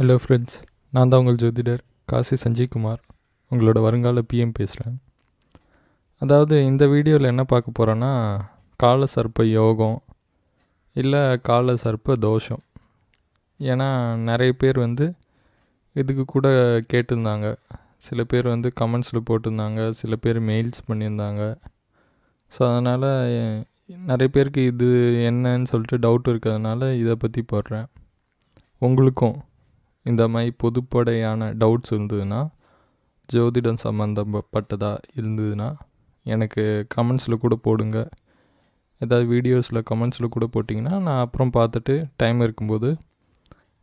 Hello friends நான் தான் உங்கள் ஜோதிடர் காசி சஞ்சய்குமார். உங்களோட வருங்கால பிஎம் பேசுகிறேன் அதாவது இந்த வீடியோவில் என்ன பார்க்க போகிறோன்னா கால சர்ப்ப யோகம் இல்லை கால சர்ப்ப தோஷம். ஏன்னா நிறைய பேர் வந்து இதுக்கு கூட கேட்டிருந்தாங்க. சில பேர் வந்து கமெண்ட்ஸில் போட்டிருந்தாங்க. சில பேர் மெயில்ஸ் பண்ணியிருந்தாங்க. ஸோ அதனால் நிறைய பேருக்கு இது என்னன்னு சொல்லிட்டு டவுட் இருக்கிறதுனால இதை பற்றி போடுறேன். உங்களுக்கும் இந்த மாதிரி பொதுப்படையான டவுட்ஸ் இருந்ததுன்னா ஜோதிடம் சம்மந்தப்பட்டதாக இருந்ததுன்னா எனக்கு கமெண்ட்ஸில் கூட போடுங்க. ஏதாவது வீடியோஸில் கமெண்ட்ஸில் கூட போட்டிங்கன்னா நான் அப்புறம் பார்த்துட்டு டைம் இருக்கும்போது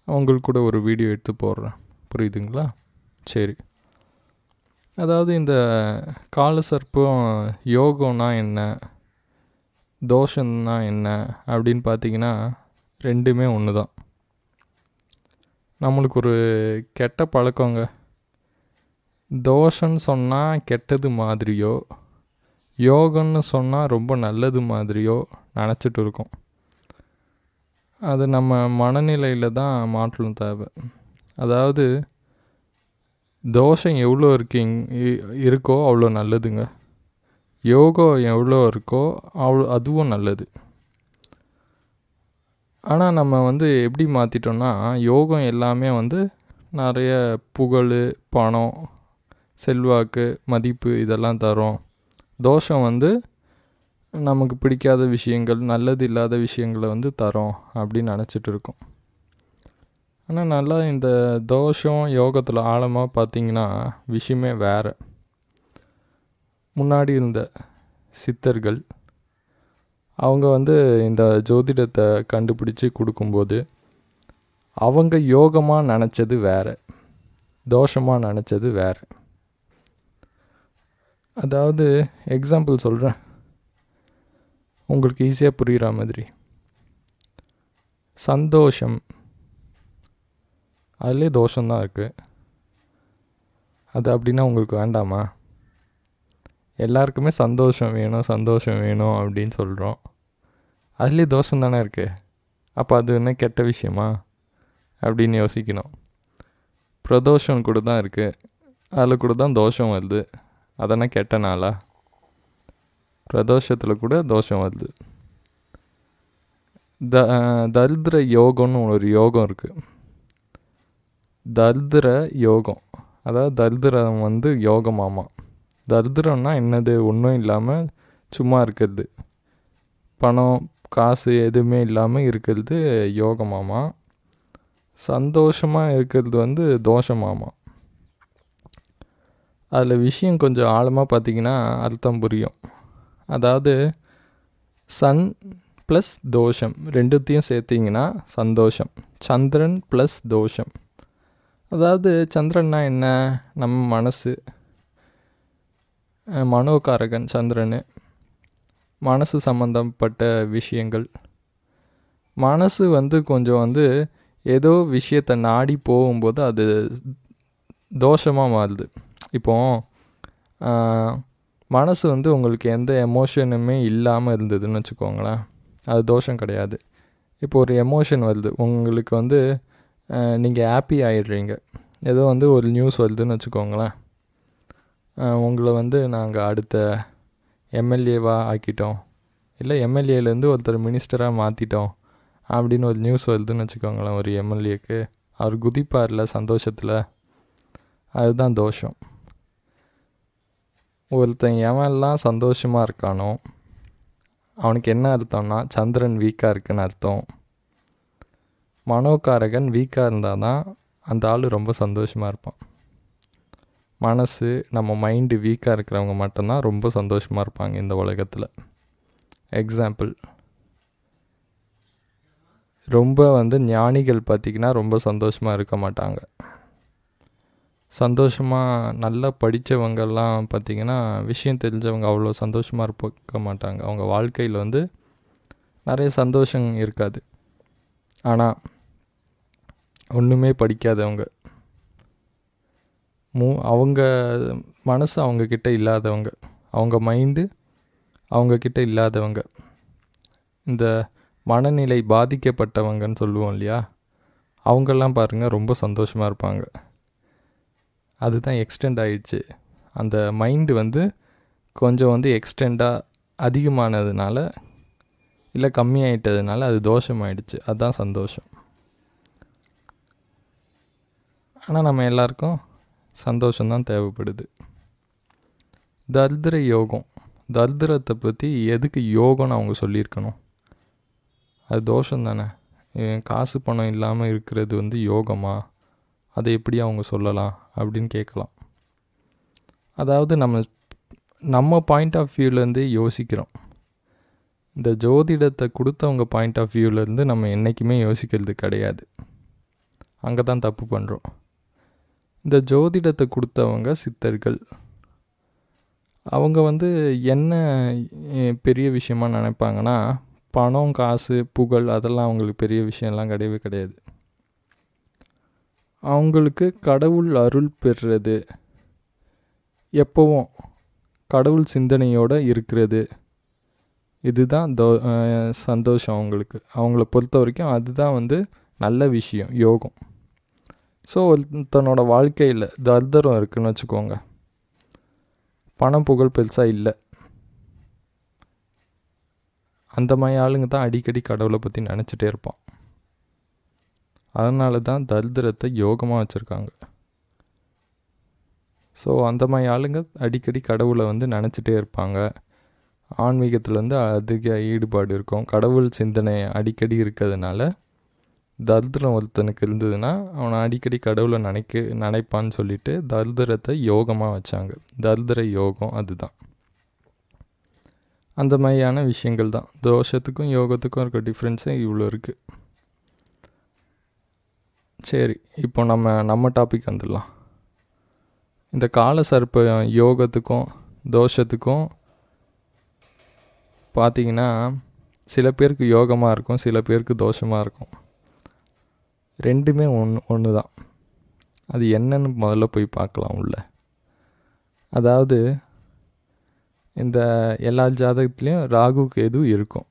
அவங்களுக்கு கூட ஒரு வீடியோ எடுத்து போடுறேன். புரியுதுங்களா? சரி. அதாவது இந்த கால சர்ப்பம் யோகம்னா என்ன? தோஷம்னா என்ன? அப்படின்னு பார்த்தீங்கன்னா ரெண்டுமே ஒன்று தான் நம்மளுக்கு ஒரு கெட்ட பழக்கங்க. தோஷம்னு சொன்னால் கெட்டது மாதிரியோ யோகன்னு சொன்னால் ரொம்ப நல்லது மாதிரியோ நினச்சிட்டு இருக்கோம். அது நம்ம மனநிலையில் தான் மாற்றம் தேவை. அதாவது தோஷம் எவ்வளோ இருக்கீங் இருக்கோ அவ்வளோ நல்லதுங்க. யோகம் எவ்வளோ இருக்கோ அவ்வளோ அதுவும் நல்லது. ஆனால் நம்ம வந்து எப்படி மாற்றிட்டோம்னா யோகம் எல்லாமே வந்து நிறைய புகழ் பணம் செல்வாக்கு மதிப்பு இதெல்லாம் தரும். தோஷம் வந்து நமக்கு பிடிக்காத விஷயங்கள் நல்லது இல்லாத விஷயங்களை வந்து தரோம் அப்படின்னு நினச்சிட்டு இருக்கோம். ஆனால் நல்லா இந்த தோஷம் யோகத்தில் ஆழமாக பார்த்திங்கன்னா விஷயமே வேறு. முன்னாடி இருந்த சித்தர்கள் அவங்க வந்து இந்த ஜோதிடத்தை கண்டுபிடிச்சி கொடுக்கும்போது அவங்க யோகமாக நினச்சது வேறு தோஷமாக நினச்சது வேறு. அதாவது எக்ஸாம்பிள் சொல்கிறேன் உங்களுக்கு ஈஸியாக புரிகிற மாதிரி. சந்தோஷம். அதுலேயே தோஷம்தான் இருக்குது அது அப்படின்னா உங்களுக்கு வேண்டாமா? எல்லாருக்குமே சந்தோஷம் வேணும் சந்தோஷம் வேணும் அப்படின்னு சொல்கிறோம் அதுலேயே தோஷம் தானே இருக்குது அப்போ அது என்ன கெட்ட விஷயமா? அப்படின்னு யோசிக்கணும். பிரதோஷம் கூட தான் இருக்குது அதில் கூட தான் தோஷம் வருது. அதெல்லாம் கெட்ட நாளா? பிரதோஷத்தில் கூட தோஷம் வருது. த தரித்திர யோகம்னு ஒரு யோகம் இருக்குது தரித்திர யோகம். அதாவது தரித்திரம் வந்து யோகமாமா. தரித்திரம்னா என்னது? ஒன்றும் இல்லாமல் சும்மா இருக்கிறது. பணம் காசு எதுவுமே இல்லாமல் இருக்கிறது யோகமாமா சந்தோஷமாக இருக்கிறது வந்து தோஷமாமா அதில் விஷயம் கொஞ்சம் ஆழமாக பார்த்தீங்கன்னா அர்த்தம் புரியும். அதாவது சன் ப்ளஸ் தோஷம் ரெண்டுத்தையும் சேர்த்திங்கன்னா சந்தோஷம். சந்திரன் ப்ளஸ் தோஷம். அதாவது சந்திரன்னா என்ன? நம்ம மனசு. மனோகாரகன் சந்திரன். மனசு சம்மந்தப்பட்ட விஷயங்கள். மனசு வந்து கொஞ்சம் வந்து ஏதோ விஷயத்தை நாடி போகும்போது அது தோஷமாக மாறுது. இப்போ மனசு வந்து உங்களுக்கு எந்த எமோஷனுமே இல்லாமல் இருந்ததுன்னு வச்சுக்கோங்களேன். அது தோஷம் கிடையாது. இப்போ ஒரு எமோஷன் வருது. உங்களுக்கு வந்து நீங்கள் ஹாப்பி ஆகிடுறீங்க ஏதோ வந்து ஒரு நியூஸ் வருதுன்னு வச்சுக்கோங்களேன். உங்களை வந்து நாங்கள் அடுத்த எம்எல்ஏவாக ஆக்கிட்டோம். இல்லை எம்எல்ஏலேருந்து ஒருத்தர் மினிஸ்டராக மாற்றிட்டோம் அப்படின்னு ஒரு நியூஸ் வருதுன்னு வச்சுக்கோங்களேன் ஒரு எம்எல்ஏக்கு அவர் குதிப்பார்ல சந்தோஷத்தில். அதுதான் தோஷம். ஒருத்தன் எவன்லாம் சந்தோஷமாக இருக்கானோ அவனுக்கு என்ன அர்த்தம்னா சந்திரன் வீக்காக இருக்குன்னு அர்த்தம். மனோகாரகன் வீக்காக இருந்தால் தான் அந்த ஆள் ரொம்ப சந்தோஷமாக இருப்பான். மனசு நம்ம மைண்டு வீக்காக இருக்கிறவங்க மட்டும்தான் ரொம்ப சந்தோஷமாக இருப்பாங்க இந்த உலகத்தில். எக்ஸாம்பிள் ரொம்ப வந்து ஞானிகள் பார்த்திங்கன்னா ரொம்ப சந்தோஷமாக இருக்க மாட்டாங்க. சந்தோஷமாக நல்லா படித்தவங்கெல்லாம் பார்த்திங்கன்னா விஷயம் தெரிஞ்சவங்க அவ்வளோ சந்தோஷமாக இருக்க மாட்டாங்க. அவங்க வாழ்க்கையில் வந்து நிறைய சந்தோஷம் இருக்காது. ஆனால் ஒன்றுமே படிக்காதவங்க. மூ அவங்க மனசு அவங்கக்கிட்ட இல்லாதவங்க. அவங்க மைண்டு அவங்கக்கிட்ட இல்லாதவங்க. இந்த மனநிலை பாதிக்கப்பட்டவங்கன்னு சொல்லுவோம் இல்லையா? அவங்கெல்லாம் பாருங்கள் ரொம்ப சந்தோஷமாக இருப்பாங்க. அதுதான் எக்ஸ்டெண்ட் ஆகிடுச்சு அந்த மைண்டு வந்து கொஞ்சம் வந்து எக்ஸ்டெண்டாக அதிகமானதுனால இல்லை கம்மியாயிட்டதுனால அது தோஷமாயிடுச்சு. அதுதான் சந்தோஷம். ஆனால் நம்ம எல்லாருக்கும் சந்தோஷம்தான் தேவைப்படுது. தரித்திர யோகம். தரித்திரத்தை பற்றி எதுக்கு யோகம்னு அவங்க சொல்லியிருக்கணும்? அது தோஷம் தானே. காசு பணம் இல்லாமல் இருக்கிறது வந்து யோகமா? அதை எப்படி அவங்க சொல்லலாம் அப்படின்னு கேட்கலாம். அதாவது நம்ம நம்ம பாயிண்ட் ஆஃப் வியூலேருந்தே யோசிக்கிறோம். இந்த ஜோதிடத்தை கொடுத்தவங்க பாயிண்ட் ஆஃப் வியூலேருந்து நம்ம என்றைக்குமே யோசிக்கிறது கிடையாது. அங்கே தான் தப்பு பண்ணுறோம் இந்த ஜோதிடத்தை கொடுத்தவங்க சித்தர்கள். அவங்க வந்து என்ன பெரிய விஷயமா நினைப்பாங்கன்னா பணம் காசு புகழ் அதெல்லாம் அவங்களுக்கு பெரிய விஷயம்லாம் கிடையவே கிடையாது. அவங்களுக்கு கடவுள் அருள் பெறுறது எப்போவும் கடவுள் சிந்தனையோடு இருக்கிறது. இதுதான் தோ சந்தோஷம் அவங்களுக்கு. அவங்கள பொறுத்த வரைக்கும் அதுதான் வந்து நல்ல விஷயம் யோகம். ஸோ தன்னோட வாழ்க்கையில் தர்தரம் இருக்குதுன்னு வச்சுக்கோங்க. பணம் புகழ் பெருசாக இல்லை. அந்த மாதிரி ஆளுங்க தான் அடிக்கடி கடவுளை பற்றி நினச்சிட்டே இருப்பான். அதனால தான் தரித்திரத்தை யோகமாக வச்சுருக்காங்க. ஸோ அந்த மாதிரி ஆளுங்க அடிக்கடி கடவுளை வந்து நினச்சிட்டே இருப்பாங்க. ஆன்மீகத்தில் வந்து அதிக ஈடுபாடு இருக்கும். கடவுள் சிந்தனை அடிக்கடி இருக்கிறதுனால தரித்திரம் ஒருத்தனுக்கு இருந்ததுன்னா அவனை அடிக்கடி கடவுளை நினைக்க நினைப்பான்னு சொல்லிட்டு தரித்திரத்தை யோகமாக வச்சாங்க. தரித்திர யோகம் அதுதான். அந்த மாதிரியான விஷயங்கள் தான். தோஷத்துக்கும் யோகத்துக்கும் இருக்க டிஃப்ரென்ஸே இவ்வளோ இருக்குது சரி இப்போ நம்ம நம்ம டாபிக் வந்துடலாம். இந்த கால சர்ப்ப யோகத்துக்கும் தோஷத்துக்கும் பார்த்தீங்கன்னா சில பேருக்கு யோகமாக இருக்கும் சில பேருக்கு தோஷமாக இருக்கும். ரெண்டுமே ஒன்று ஒன்று தான் அது என்னன்னு முதல்ல போய் பார்க்கலாம் உள்ள. அதாவது இந்த எல்லா ஜாதகத்துலேயும் ராகு எதுவும் இருக்கும்.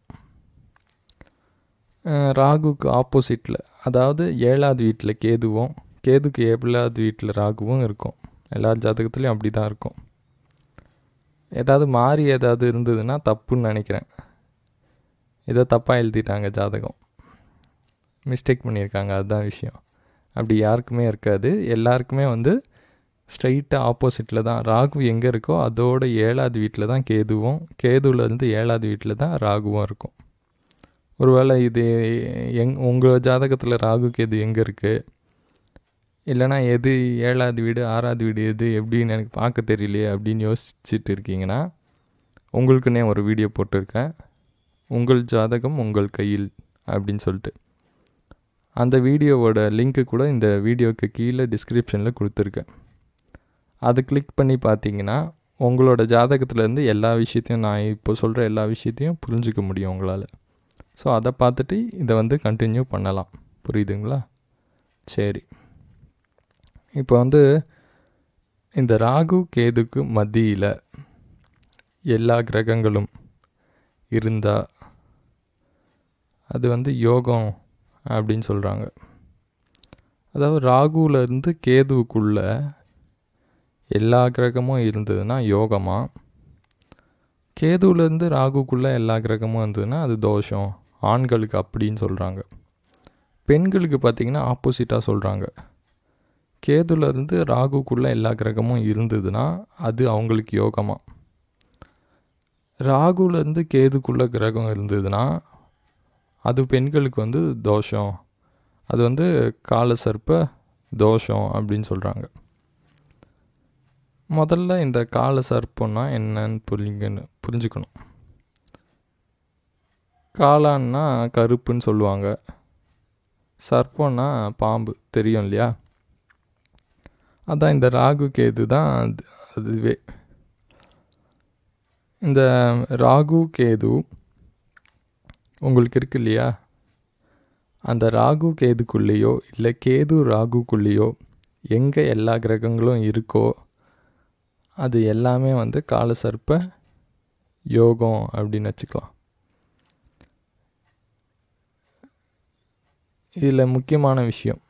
ராகுக்கு ஆப்போசிட்டில் அதாவது ஏழாவது வீட்டில் கேதுவும் கேதுக்கு ஏழாவது வீட்டில் ராகுவும் இருக்கும். எல்லா ஜாதகத்துலேயும் அப்படி தான் இருக்கும். ஏதாவது மாறி ஏதாவது இருந்ததுன்னா தப்புன்னு நினைக்கிறேன். ஏதோ தப்பாக எழுதிட்டாங்க ஜாதகம். மிஸ்டேக் பண்ணியிருக்காங்க. அதுதான் விஷயம். அப்படி யாருக்குமே இருக்காது. எல்லாருக்குமே வந்து ஸ்ட்ரைட்டாக ஆப்போசிட்டில் தான். ராகு எங்கே இருக்கோ அதோட ஏழாவது வீட்டில் தான் கேதுவும். கேதுவிலேருந்து ஏழாவது வீட்டில் தான் ராகுவும் இருக்கும். ஒருவேளை இது எங் உங்கள் ஜாதகத்தில் ராகு கேது எங்கே இருக்குது இல்லைனா எது ஏழாவது வீடு ஆறாவது வீடு எது எப்படின்னு எனக்கு பார்க்க தெரியலையே அப்படின்னு யோசிச்சுட்டு இருக்கீங்கன்னா உங்களுக்குன்னே ஒரு வீடியோ போட்டிருக்கேன். உங்கள் ஜாதகம் உங்கள் கையில் அப்படின்னு சொல்லிட்டு. அந்த வீடியோவோட லிங்க்கு கூட இந்த வீடியோக்கு கீழே டிஸ்கிரிப்ஷனில் கொடுத்துருக்கேன் அதை கிளிக் பண்ணி பார்த்தீங்கன்னா உங்களோட ஜாதகத்துலேருந்து எல்லா விஷயத்தையும் நான் இப்போ சொல்கிற எல்லா விஷயத்தையும் புரிஞ்சிக்க முடியும் உங்களால். ஸோ அதை பார்த்துட்டு இதை வந்து கண்டினியூ பண்ணலாம். புரியுதுங்களா? சரி. இப்போ வந்து இந்த ராகு கேதுக்கு மத்தியில் எல்லா கிரகங்களும் இருந்தால் அது வந்து யோகம் அப்படின்னு சொல்கிறாங்க அதாவது ராகுலேருந்து கேதுவுக்குள்ள எல்லா கிரகமும் இருந்ததுன்னா யோகமாக கேதுவிலேருந்து ராகுக்குள்ளே எல்லா கிரகமும் இருந்ததுன்னா அது தோஷம். ஆண்களுக்கு அப்படின்னு சொல்கிறாங்க பெண்களுக்கு பார்த்திங்கன்னா ஆப்போசிட்டாக சொல்கிறாங்க கேதுலேருந்து ராகுக்குள்ளே எல்லா கிரகமும் இருந்ததுன்னா அது அவங்களுக்கு யோகமாக ராகுலேருந்து கேதுக்குள்ளே கிரகம் இருந்ததுன்னா அது பெண்களுக்கு வந்து தோஷம். அது வந்து கால சர்ப்ப தோஷம் அப்படின்னு சொல்கிறாங்க முதல்ல இந்த கால சர்ப்பம்னா என்னன்னு புரிஞ்சுக்கணும் புரிஞ்சுக்கணும். காளான்னா கருப்புன்னு சொல்லுவாங்க. சர்ப்பம்னா பாம்பு தெரியும் இல்லையா? அதான் இந்த ராகு கேது தான் அது அதுவே. இந்த ராகு கேது உங்களுக்கு இருக்கு இல்லையா? அந்த ராகு கேதுக்குள்ளேயோ இல்லை கேது ராகுக்குள்ளேயோ எங்கே எல்லா கிரகங்களும் இருக்கோ அது எல்லாமே வந்து காலசர்ப்ப யோகம் அப்படின்னு வச்சுக்கலாம். இதில் முக்கியமான விஷயம்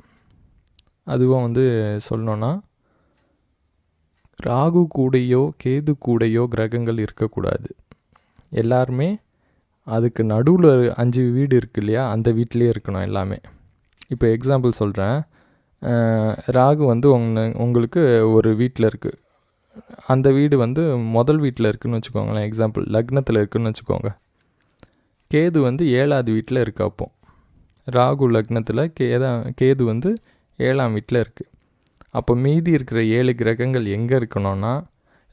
அதுவும் வந்து சொல்லணுன்னா ராகு கூடையோ கேது கூடையோ கிரகங்கள் இருக்கக்கூடாது. எல்லாருமே அதுக்கு நடுவில் அஞ்சு வீடு இருக்கு இல்லையா? அந்த வீட்டிலே இருக்கணும் எல்லாமே. இப்போ எக்ஸாம்பிள் சொல்கிறேன் ராகு வந்து உங்க உங்களுக்கு ஒரு வீட்டில் இருக்குது அந்த வீடு வந்து முதல் வீட்டில் இருக்குதுன்னு வச்சுக்கோங்களேன். எக்ஸாம்பிள் லக்னத்தில் இருக்குதுன்னு வச்சுக்கோங்க. கேது வந்து ஏழாவது வீட்டில் இருக்கு அப்போ. ராகு லக்னத்தில் கேதா கேது வந்து ஏழாம் வீட்டில் இருக்குது அப்போ மீதி இருக்கிற ஏழு கிரகங்கள் எங்கே இருக்கணும்னா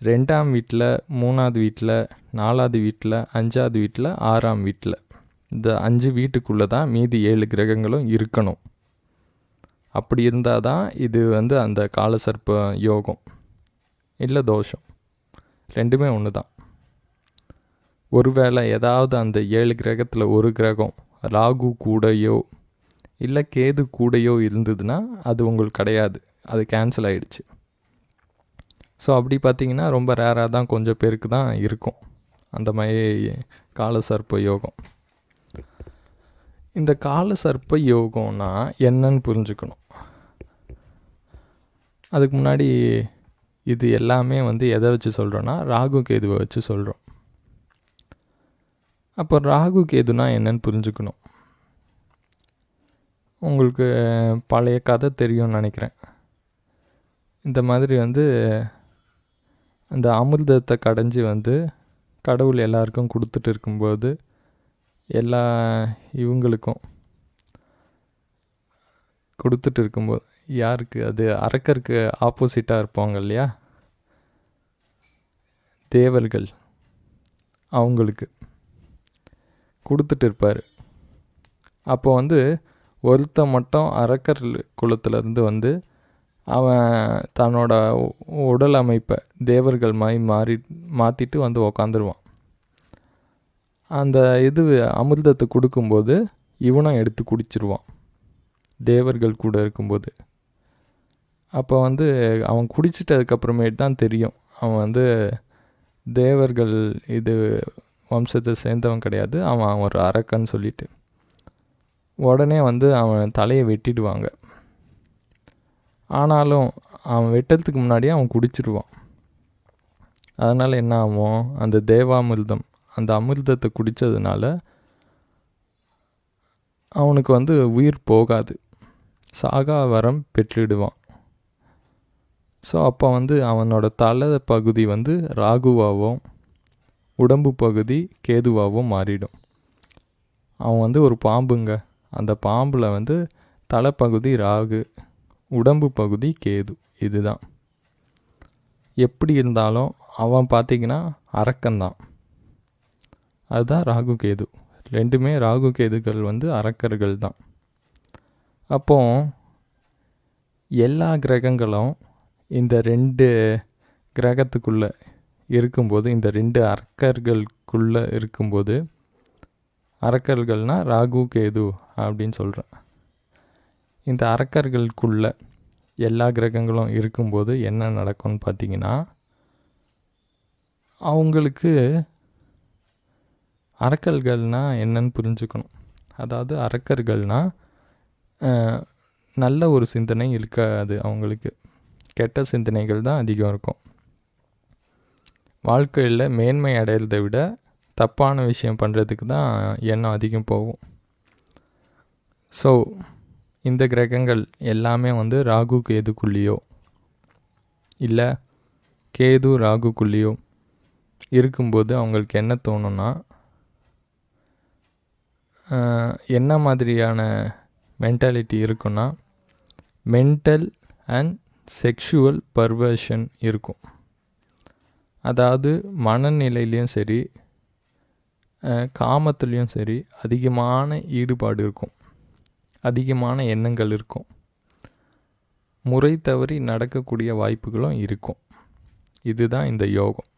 ரெண்டாம் வீட்டில் மூணாவது வீட்டில் நாலாவது வீட்டில் அஞ்சாவது வீட்டில் ஆறாம் வீட்டில் இந்த அஞ்சு வீட்டுக்குள்ளே தான் மீதி ஏழு கிரகங்களும் இருக்கணும். அப்படி இருந்தால் தான் இது வந்து அந்த காலசர்ப்ப யோகம். இல்லை தோஷம். ரெண்டுமே ஒன்று தான். ஒருவேளை ஏதாவது அந்த ஏழு கிரகத்தில் ஒரு கிரகம் ராகு கூடையோ இல்லை கேது கூடையோ இருந்ததுன்னா அது உங்களுக்கு கிடையாது. அது கேன்சல் ஆகிடுச்சு ஸோ அப்படி பார்த்தீங்கன்னா ரொம்ப ரேராக தான் கொஞ்சம் பேருக்கு தான் இருக்கும். அந்த மாதிரி கால சர்ப்ப யோகம். இந்த கால சர்ப்ப யோகம்னா என்னன்னு புரிஞ்சுக்கணும். அதுக்கு முன்னாடி இது எல்லாமே வந்து எதை வச்சு சொல்கிறோன்னா ராகு கேதுவை வச்சு சொல்கிறோம் அப்போ ராகு கேதுனா என்னன்னு புரிஞ்சுக்கணும். உங்களுக்கு பழைய கதை தெரியும்னு நினைக்கிறேன். இந்த மாதிரி வந்து அந்த அமிர்தத்தை கடைஞ்சி வந்து கடவுள் எல்லாருக்கும் கொடுத்துட்டு இருக்கும்போது எல்லா இவங்களுக்கும் கொடுத்துட்டு இருக்கும்போது யாருக்கு? அது அரக்கருக்கு ஆப்போசிட்டாக இருப்பாங்க இல்லையா? தேவர்கள் அவங்களுக்கு கொடுத்துட்டு இருப்பார். அப்போ வந்து ஒருத்தன் மட்டும் அரக்கர் குலத்துலேருந்து வந்து அவன் தன்னோட உடல் அமைப்பை தேவர்கள் மாதிரி மாறி மாற்றிட்டு வந்து உக்காந்துருவான். அந்த இது அமிர்தத்தை கொடுக்கும்போது இவனும் எடுத்து குடிச்சிருவான். தேவர்கள் கூட இருக்கும்போது. அப்போ வந்து அவன் குடிச்சிட்டதுக்கப்புறமேட்டு தான் தெரியும். அவன் வந்து தேவர்கள் இது வம்சத்தை சேர்ந்தவன் கிடையாது. அவன் ஒரு அரக்கன்னு சொல்லிட்டு. உடனே வந்து அவன் தலையை வெட்டிடுவாங்க. ஆனாலும் அவன் வெட்டுறதுக்கு முன்னாடியே அவன் குடிச்சிருவான். அதனால் என்ன ஆகும்? அந்த தேவாமிர்தம் அந்த அமிர்தத்தை குடித்ததுனால அவனுக்கு வந்து உயிர் போகாது. சாகா வரம் பெற்றிடுவான் ஸோ அப்போ வந்து அவனோட தலை பகுதி வந்து ராகுவாகவும் உடம்பு பகுதி கேதுவாகவும் மாறிடும். அவன் வந்து ஒரு பாம்புங்க. அந்த பாம்பில் வந்து தலைப்பகுதி ராகு. உடம்பு பகுதி கேது. இதுதான். எப்படி இருந்தாலும் அவன் பார்த்திங்கன்னா அரக்கன்தான். அதுதான் ராகு கேது. ரெண்டுமே ராகு கேதுகள் வந்து அரக்கர்கள் தான் அப்போ எல்லா கிரகங்களும் இந்த ரெண்டு கிரகத்துக்குள்ளே இருக்கும்போது இந்த ரெண்டு அரக்கர்களுக்குள்ளே இருக்கும்போது அரக்கர்கள்னால் ராகு கேது அப்படின்னு சொல்கிறேன் இந்த அரக்கர்களுக்குள்ள எல்லா கிரகங்களும் இருக்கும்போது என்ன நடக்கும்னு பார்த்தீங்கன்னா அவங்களுக்கு அரக்கர்கள்னால் என்னன்னு புரிஞ்சுக்கணும். அதாவது அரக்கர்கள்னால் நல்ல ஒரு சிந்தனை இருக்காது அவங்களுக்கு. கெட்ட சிந்தனைகள் தான் அதிகம் இருக்கும். வாழ்க்கையில் மேன்மை அடையிறதை விட தப்பான விஷயம் பண்ணுறதுக்கு தான் எண்ணம் அதிகம் போகும். ஸோ இந்த கிரகங்கள் எல்லாமே வந்து ராகு கேதுக்குள்ளேயோ இல்லை கேது ராகுக்குள்ளேயோ இருக்கும்போது அவங்களுக்கு என்ன தோணுன்னா என்ன மாதிரியான மென்டாலிட்டி இருக்குன்னா மென்டல் அண்ட் செக்ஷுவல் பர்வர்ஷன் இருக்கும். அதாவது மனநிலையிலையும் சரி காமத்துலேயும் சரி அதிகமான ஈடுபாடு இருக்கும். அதிகமான எண்ணங்கள் இருக்கும். முறை தவறி நடக்கக்கூடிய வாய்ப்புகளும் இருக்கும். இதுதான் இந்த யோகம்.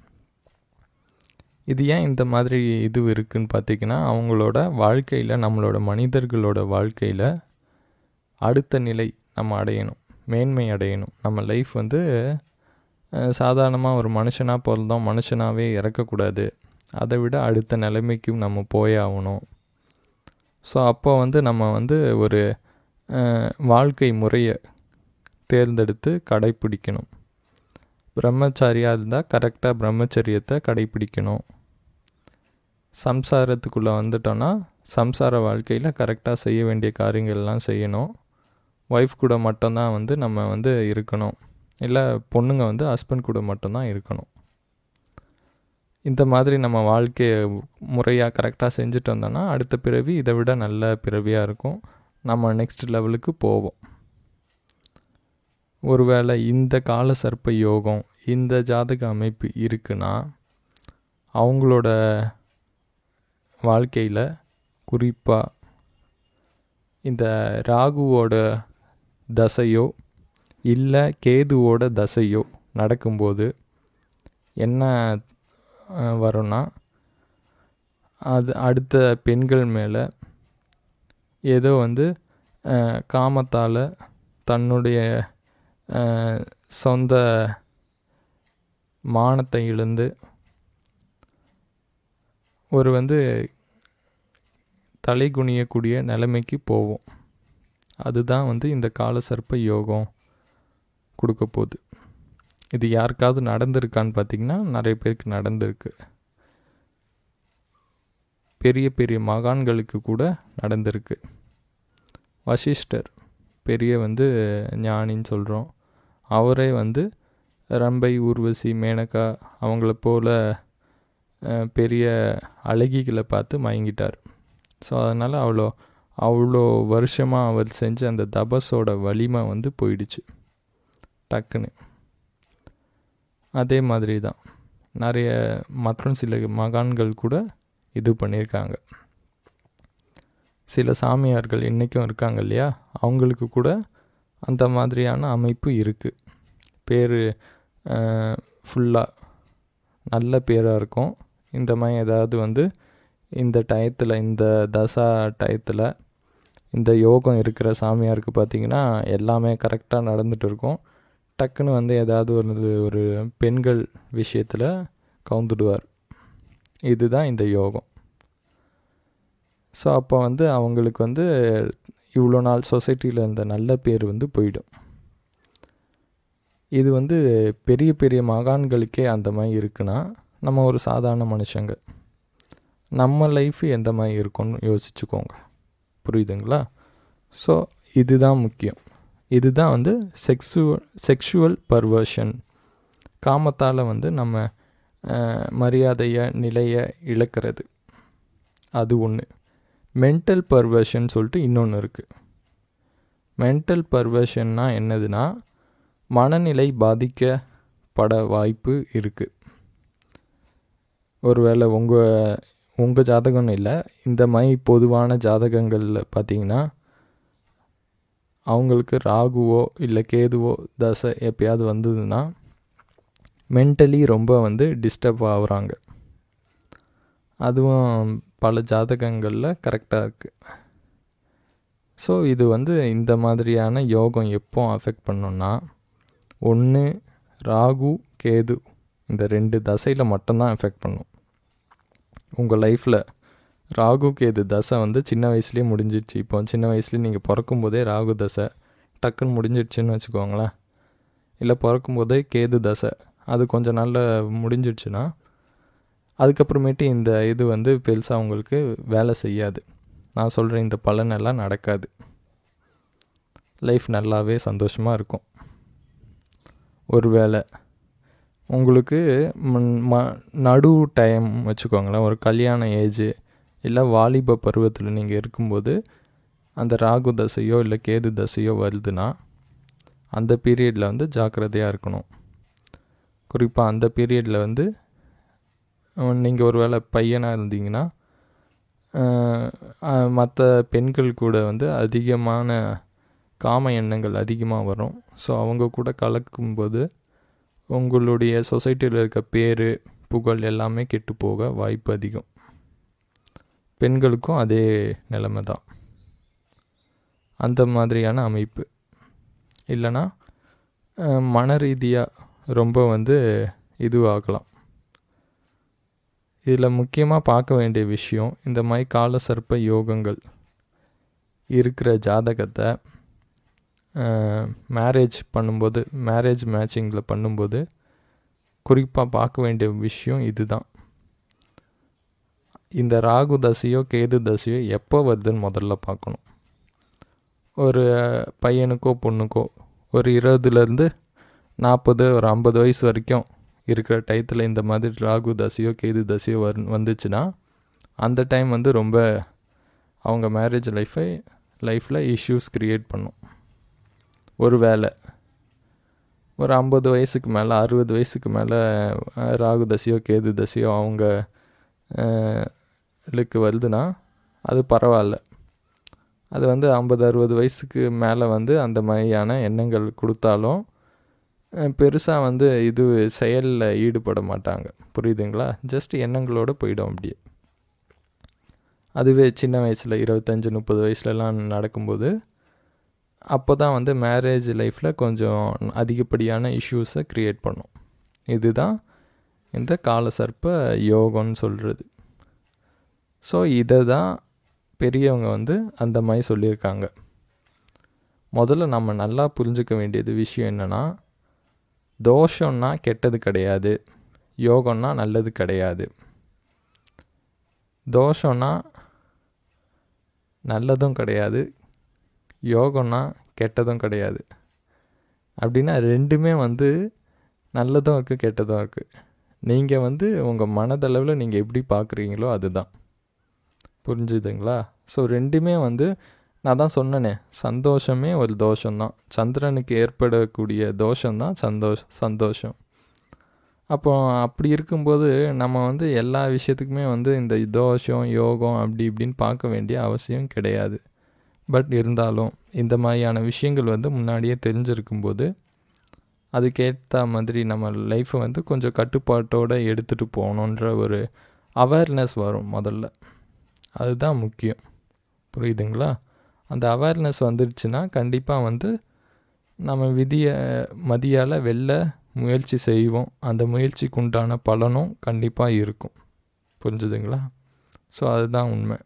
இது ஏன் இந்த மாதிரி இது இருக்குதுன்னு பார்த்திங்கன்னா அவங்களோட வாழ்க்கையில் நம்மளோட மனிதர்களோட வாழ்க்கையில் அடுத்த நிலை நம்ம அடையணும். மேன்மை அடையணும். நம்ம லைஃப் வந்து சாதாரணமாக ஒரு மனுஷனாக பிறந்தோம் மனுஷனாகவே இறக்கக்கூடாது. அதை விட அடுத்த நிலைமைக்கும் நம்ம போயாகணும் ஸோ அப்போ வந்து நம்ம வந்து ஒரு வாழ்க்கை முறையை தேர்ந்தெடுத்து கடைப்பிடிக்கணும். பிரம்மச்சாரியாக இருந்தால் கரெக்டாக பிரம்மச்சரியத்தை கடைப்பிடிக்கணும். சம்சாரத்துக்குள்ளே வந்துட்டோன்னா சம்சார வாழ்க்கையில் கரெக்டாக செய்ய வேண்டிய காரியங்கள்லாம் செய்யணும். ஒய்ஃப் கூட மட்டும்தான் வந்து நம்ம வந்து இருக்கணும். இல்லை பொண்ணுங்க வந்து ஹஸ்பண்ட் கூட மட்டும்தான் இருக்கணும். இந்த மாதிரி நம்ம வாழ்க்கையை முறையாக கரெக்டாக செஞ்சுட்டு வந்தோன்னா அடுத்த பிறவி இதை விட நல்ல பிறவியாக இருக்கும். நம்ம நெக்ஸ்ட் லெவலுக்கு போவோம். ஒருவேளை இந்த கால சர்ப்ப யோகம் இந்த ஜாதக அமைப்பு இருக்குன்னா அவங்களோட வாழ்க்கையில் குறிப்பாக இந்த ராகுவோட தசையோ இல்லை கேதுவோட தசையோ நடக்கும்போது என்ன வரும்னா அது அடுத்த பெண்கள் மேலே ஏதோ வந்து காமத்தால் தன்னுடைய சொந்த மானத்தை இழந்து ஒரு வந்து தலை குனியக்கூடிய நிலைமைக்கு போவோம். அதுதான் வந்து இந்த கால சர்ப்ப யோகம் கொடுக்க போகுது. இது யாருக்காவது நடந்திருக்கான்னு பார்த்தீங்கன்னா நிறைய பேருக்கு நடந்திருக்கு. பெரிய பெரிய மகான்களுக்கு கூட நடந்திருக்கு. வசிஷ்டர் பெரிய வந்து ஞானின்னு சொல்கிறோம் அவரே வந்து ரம்பை ஊர்வசி மேனகா அவங்கள போல் பெரிய அழகிகளை பார்த்து மயங்கிட்டார். ஸோ அதனால் அவ்வளோ அவ்வளோ வருஷமாக அவர் செஞ்ச அந்த தபஸோட வலிமை வந்து போயிடுச்சு. டக்குன்னு. அதே மாதிரி தான் நிறைய மற்றும் சில மகான்கள் கூட இது பண்ணியிருக்காங்க. சில சாமியார்கள் இன்றைக்கும் இருக்காங்க இல்லையா? அவங்களுக்கு கூட அந்த மாதிரியான அமைப்பு இருக்குது பேர் ஃபுல்லாக நல்ல பேராக இருக்கும். இந்த மாதிரி ஏதாவது வந்து இந்த டயத்தில் இந்த தசா டயத்தில் இந்த யோகம் இருக்கிற சாமியாருக்கு பார்த்திங்கன்னா எல்லாமே கரெக்டாக நடந்துகிட்டு இருக்கும். டக்குன்னு வந்து ஏதாவது ஒரு ஒரு பெண்கள் விஷயத்தில் கவுந்துடுவார். இதுதான் இந்த யோகம். ஸோ அப்போ வந்து அவங்களுக்கு வந்து இவ்வளோ நாள் சொசைட்டியில் இருந்த நல்ல பேர் வந்து போயிடும். இது வந்து பெரிய பெரிய மகான்களுக்கே அந்த மாதிரி இருக்குன்னா நம்ம ஒரு சாதாரண மனுஷங்க. நம்ம லைஃப் எந்த மாதிரி இருக்கும்னு யோசிச்சுக்கோங்க. புரியுதுங்களா? ஸோ இதுதான் முக்கியம். இதுதான் வந்து செக்ஸு செக்ஷுவல் பர்வர்ஷன் காமத்தால் வந்து நம்ம மரியாதையை நிலையை இழக்கிறது. அது ஒன்று மென்டல் பர்வர்ஷன் சொல்லிட்டு இன்னொன்று இருக்குது மென்டல் பர்வர்ஷன்னா என்னதுன்னா மனநிலை பாதிக்கப்பட வாய்ப்பு இருக்குது ஒருவேளை உங்கள் உங்கள் ஜாதகம்னு இல்லை இந்த மாதிரி பொதுவான ஜாதகங்களில் பார்த்தீங்கன்னா அவங்களுக்கு ராகுவோ இல்லை கேதுவோ தசை எப்பயாவது வந்ததுன்னா மென்டலி ரொம்ப வந்து டிஸ்டர்ப் ஆகுறாங்க அதுவும் பல ஜாதகங்களில் கரெக்டாக இருக்குது ஸோ இது வந்து இந்த மாதிரியான யோகம் எப்போ அஃபெக்ட் பண்ணுன்னா ஒன்று ராகு கேது இந்த ரெண்டு தசையில் மட்டும்தான் எஃபெக்ட் பண்ணும். உங்கள் லைஃப்பில் ராகு கேது தசை வந்து சின்ன வயசுலேயே முடிஞ்சிடுச்சு. இப்போ சின்ன வயசுலேயே நீங்கள் பிறக்கும்போதே ராகு தசை டக்குன்னு முடிஞ்சிடுச்சுன்னு வச்சுக்கோங்களேன். இல்லை பிறக்கும்போதே கேது தசை அது கொஞ்சம் நாளில் முடிஞ்சிடுச்சுன்னா அதுக்கப்புறமேட்டு இந்த இது வந்து பெருசாக உங்களுக்கு வேலை செய்யாது. நான் சொல்கிற இந்த பலனெல்லாம் நடக்காது. லைஃப் நல்லாவே சந்தோஷமாக இருக்கும். ஒரு வேளை உங்களுக்கு ம நடு டைம் வச்சுக்கோங்களேன் ஒரு கல்யாண ஏஜு இல்லை வாலிப பருவத்தில் நீங்கள் இருக்கும்போது அந்த ராகு தசையோ இல்லை கேது தசையோ வருதுன்னா அந்த பீரியடில் வந்து ஜாக்கிரதையாக இருக்கணும். குறிப்பாக அந்த பீரியடில் வந்து நீங்கள் ஒரு வேளை பையனாக இருந்தீங்கன்னா மற்ற பெண்கள் கூட வந்து அதிகமான காம எண்ணங்கள் அதிகமாக வரும். ஸோ அவங்க கூட கலக்கும்போது உங்களுடைய சொசைட்டியில் இருக்க பேர் புகழ் எல்லாமே கெட்டு போக வாய்ப்பு அதிகம். பெண்களுக்கும் அதே நிலைமை தான். அந்த மாதிரியான அமைப்பு. இல்லைன்னா மன ரீதியாக ரொம்ப வந்து இதுவாகலாம். இதில் முக்கியமாக பார்க்க வேண்டிய விஷயம் இந்த மாதிரி கால சர்ப்ப யோகங்கள் இருக்கிற ஜாதகத்தை மேரேஜ் பண்ணும்போது மேரேஜ் மேட்சிங்கில் பண்ணும்போது குறிப்பாக பார்க்க வேண்டிய விஷயம் இதுதான். இந்த ராகு தசையோ கேது தசையோ எப்போ வருதுன்னு முதல்ல பார்க்கணும். ஒரு பையனுக்கோ பொண்ணுக்கோ ஒரு இருபதுலேருந்து நாற்பது ஒரு ஐம்பது வயசு வரைக்கும் இருக்கிற டயத்தில் இந்த மாதிரி ராகு தசையோ கேது தசையோ வரு வந்துச்சுன்னா அந்த டைம் வந்து ரொம்ப அவங்க மேரேஜ் லைஃபை லைஃப்பில் இஷ்யூஸ் க்ரியேட் பண்ணும். ஒரு வேலை ஒரு ஐம்பது வயசுக்கு மேலே அறுபது வயசுக்கு மேலே ராகு தசையோ கேது தசையோ அவங்க லுக்கு வருதுன்னா அது பரவாயில்ல. அது வந்து ஐம்பது அறுபது வயசுக்கு மேலே வந்து அந்த மாதிரியான எண்ணங்கள் கொடுத்தாலும் பெருசாக வந்து இது செயலில் ஈடுபட மாட்டாங்க. புரியுதுங்களா? ஜஸ்ட் எண்ணங்களோடு போயிடும் அப்படியே. அதுவே சின்ன வயசில் இருபத்தஞ்சி முப்பது வயசுலலாம் நடக்கும்போது அப்போ தான் வந்து மேரேஜ் லைஃப்பில் கொஞ்சம் அதிகப்படியான இஷ்யூஸை க்ரியேட் பண்ணும். இதுதான் இந்த காலசர்ப்ப யோகம்னு சொல்கிறது ஸோ இதை தான் பெரியவங்க வந்து அந்த மாதிரி சொல்லியிருக்காங்க. முதல்ல நம்ம நல்லா புரிஞ்சுக்க வேண்டியது விஷயம் என்னென்னா தோஷம்னா கெட்டது கிடையாது. யோகம்னா நல்லது கிடையாது. தோஷம்னா நல்லதும் கிடையாது. யோகம்னா கெட்டதும் கிடையாது. அப்படின்னா ரெண்டுமே வந்து நல்லதும் இருக்குது கெட்டதும் இருக்குது நீங்கள் வந்து உங்கள் மனதளவில் நீங்கள் எப்படி பார்க்குறீங்களோ அதுதான். புரிஞ்சுதுங்களா? ஸோ ரெண்டுமே வந்து நான் தான் சொன்னனே சந்தோஷமே ஒரு தோஷம்தான். சந்திரனுக்கு ஏற்படக்கூடிய தோஷம்தான் சந்தோஷ சந்தோஷம். அப்போ அப்படி இருக்கும்போது நம்ம வந்து எல்லா விஷயத்துக்குமே வந்து இந்த தோஷம் யோகம் அப்படி இப்படின்னு பார்க்க வேண்டிய அவசியம் கிடையாது. பட் இருந்தாலும் இந்த மாதிரியான விஷயங்கள் வந்து முன்னாடியே தெரிஞ்சிருக்கும்போது அதுக்கேற்ற மாதிரி நம்ம லைஃப்பை வந்து கொஞ்சம் கட்டுப்பாட்டோடு எடுத்துகிட்டு போகணுன்ற ஒரு அவேர்னஸ் வரும் முதல்ல. அதுதான் முக்கியம். புரியுதுங்களா? அந்த அவேர்னஸ் வந்துடுச்சுன்னா கண்டிப்பாக வந்து நம்ம விதியை மதியால் வெளில முயற்சி செய்வோம். அந்த முயற்சிக்கு உண்டான பலனும் கண்டிப்பாக இருக்கும். புரிஞ்சுதுங்களா? ஸோ அதுதான் உண்மை.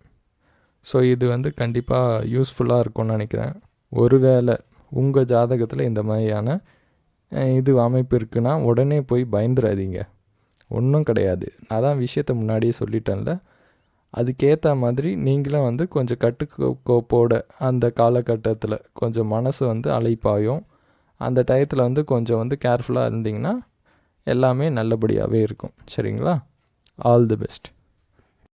ஸோ இது வந்து கண்டிப்பாக யூஸ்ஃபுல்லாக இருக்கும்னு நினைக்கிறேன். ஒருவேளை உங்கள் ஜாதகத்தில் இந்த மாதிரியான இது அமைப்பு இருக்குன்னா உடனே போய் பயந்துடாதீங்க ஒன்றும் கிடையாது. நான் தான் விஷயத்த முன்னாடியே சொல்லிட்டேன்ல. அதுக்கேற்ற மாதிரி நீங்களும் வந்து கொஞ்சம் கட்டுக்கோப்போட அந்த காலகட்டத்தில் கொஞ்சம் மனசு வந்து அழைப்பாயும் அந்த டயத்தில் வந்து கொஞ்சம் வந்து கேர்ஃபுல்லாக இருந்தீங்கன்னா எல்லாமே நல்லபடியாகவே இருக்கும். சரிங்களா? All the best